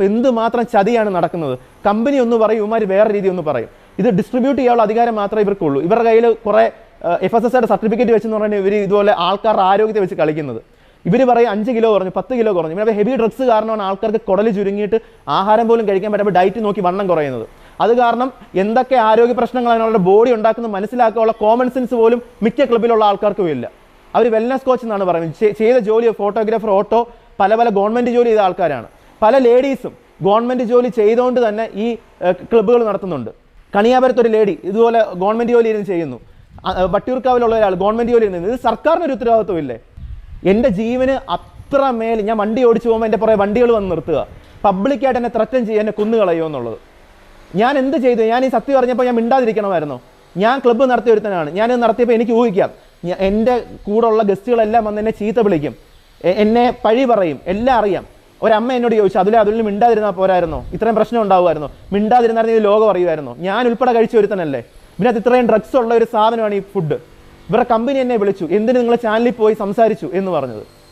അപ്പോൾ എന്തുമാത്രം ചതിയാണ് നടക്കുന്നത്? കമ്പനി ഒന്ന് പറയും ഇവന്മാർ വേറെ രീതി ഒന്ന് പറയും. ഇത് ഡിസ്ട്രിബ്യൂട്ട് ചെയ്യാനുള്ള അധികാരം മാത്രമേ ഇവർക്കുള്ളൂ. ഇവരുടെ കയ്യിൽ കുറേ എഫ് എസ് എസ് സർട്ടിഫിക്കറ്റ് വെച്ചെന്ന് പറഞ്ഞാൽ ഇവർ ഇതുപോലെ ആൾക്കാരുടെ ആരോഗ്യത്തെ വെച്ച് കളിക്കുന്നത്. ഇവർ പറയും അഞ്ച് കിലോ കുറഞ്ഞു പത്ത് കിലോ കുറഞ്ഞു. ഇവരുടെ ഹെവി ഡ്രഗ്സ് കാരണമാണ് ആൾക്കാർക്ക് കുടൽ ചുരുങ്ങിയിട്ട് ആഹാരം പോലും കഴിക്കാൻ പറ്റാതെ ഡയറ്റ് നോക്കി വണ്ണം കുറയുന്നത്. അത് കാരണം എന്തൊക്കെ ആരോഗ്യ പ്രശ്നങ്ങളാണ് അവരുടെ ബോഡി ഉണ്ടാക്കുന്നത് മനസ്സിലാക്കാനുള്ള കോമൺ സെൻസ് പോലും മിക്ക ക്ലബിലുള്ള ആൾക്കാർക്കും ഇല്ല. അവർ വെൽനസ് കോച്ച് എന്നാണ് പറയുന്നത്. ചെയ്ത ജോലി ഫോട്ടോഗ്രാഫർ ഓട്ടോ പല പല ഗവൺമെന്റ് ജോലി ചെയ്ത ആൾക്കാരാണ്. പല ലേഡീസും ഗവൺമെന്റ് ജോലി ചെയ്തുകൊണ്ട് തന്നെ ഈ ക്ലബ്ബുകൾ നടത്തുന്നുണ്ട്. കണിയാപുരത്ത് ഒരു ലേഡി ഇതുപോലെ ഗവൺമെന്റ് ജോലി ഇരുന്ന് ചെയ്യുന്നു. വട്ടിയൂർക്കാവിലുള്ള ഒരാൾ ഗവൺമെന്റ് ജോലി ഇരുന്ന് ഇത് സർക്കാരിന് ഒരു ഉത്തരവാദിത്വമില്ലേ? എന്റെ ജീവന് അത്ര മേൽ ഞാൻ വണ്ടി ഓടിച്ചു പോകുമ്പോൾ എന്റെ പുറകെ വണ്ടികൾ വന്ന് നിർത്തുക. പബ്ലിക്കായിട്ട് എന്നെ ത്രറ്റം ചെയ്യുക എന്നെ കുന്നുകളയോ എന്നുള്ളത്. ഞാൻ എന്ത് ചെയ്തു? ഞാൻ ഈ സത്യം പറഞ്ഞപ്പോൾ ഞാൻ മിണ്ടാതിരിക്കണമായിരുന്നു. ഞാൻ ക്ലബ്ബ് നടത്തിയ ഒരുത്തനാണ്. ഞാൻ നടത്തിയപ്പോൾ എനിക്ക് ഊഹിക്കാം. എന്റെ എന്റെ കൂടെയുള്ള ഗസ്റ്റുകളെല്ലാം വന്ന് എന്നെ ചീത്ത വിളിക്കും. എന്നെ പഴി പറയും. എല്ലാം അറിയാം. ഒരമ്മ എന്നോട് ചോദിച്ചു അതിലെ അതിൽ മിണ്ടാതിരുന്നാൽ പോരായിരുന്നോ? ഇത്രയും പ്രശ്നം ഉണ്ടാവുമായിരുന്നു? മിണ്ടാതിരുന്നായിരുന്നു ഈ ലോകം അറിയുമായിരുന്നു? ഞാൻ ഉൾപ്പെടെ കഴിച്ച ഒരുത്തനല്ലേ? അത് ഇത്രയും ഡ്രഗ്സ് ഉള്ള ഒരു സാധനമാണ് ഈ ഫുഡ് ഇവരുടെ കമ്പനി എന്നെ വിളിച്ചു എന്തിന് നിങ്ങൾ ചാനലിൽ പോയി സംസാരിച്ചു? എന്ന് പറഞ്ഞത്.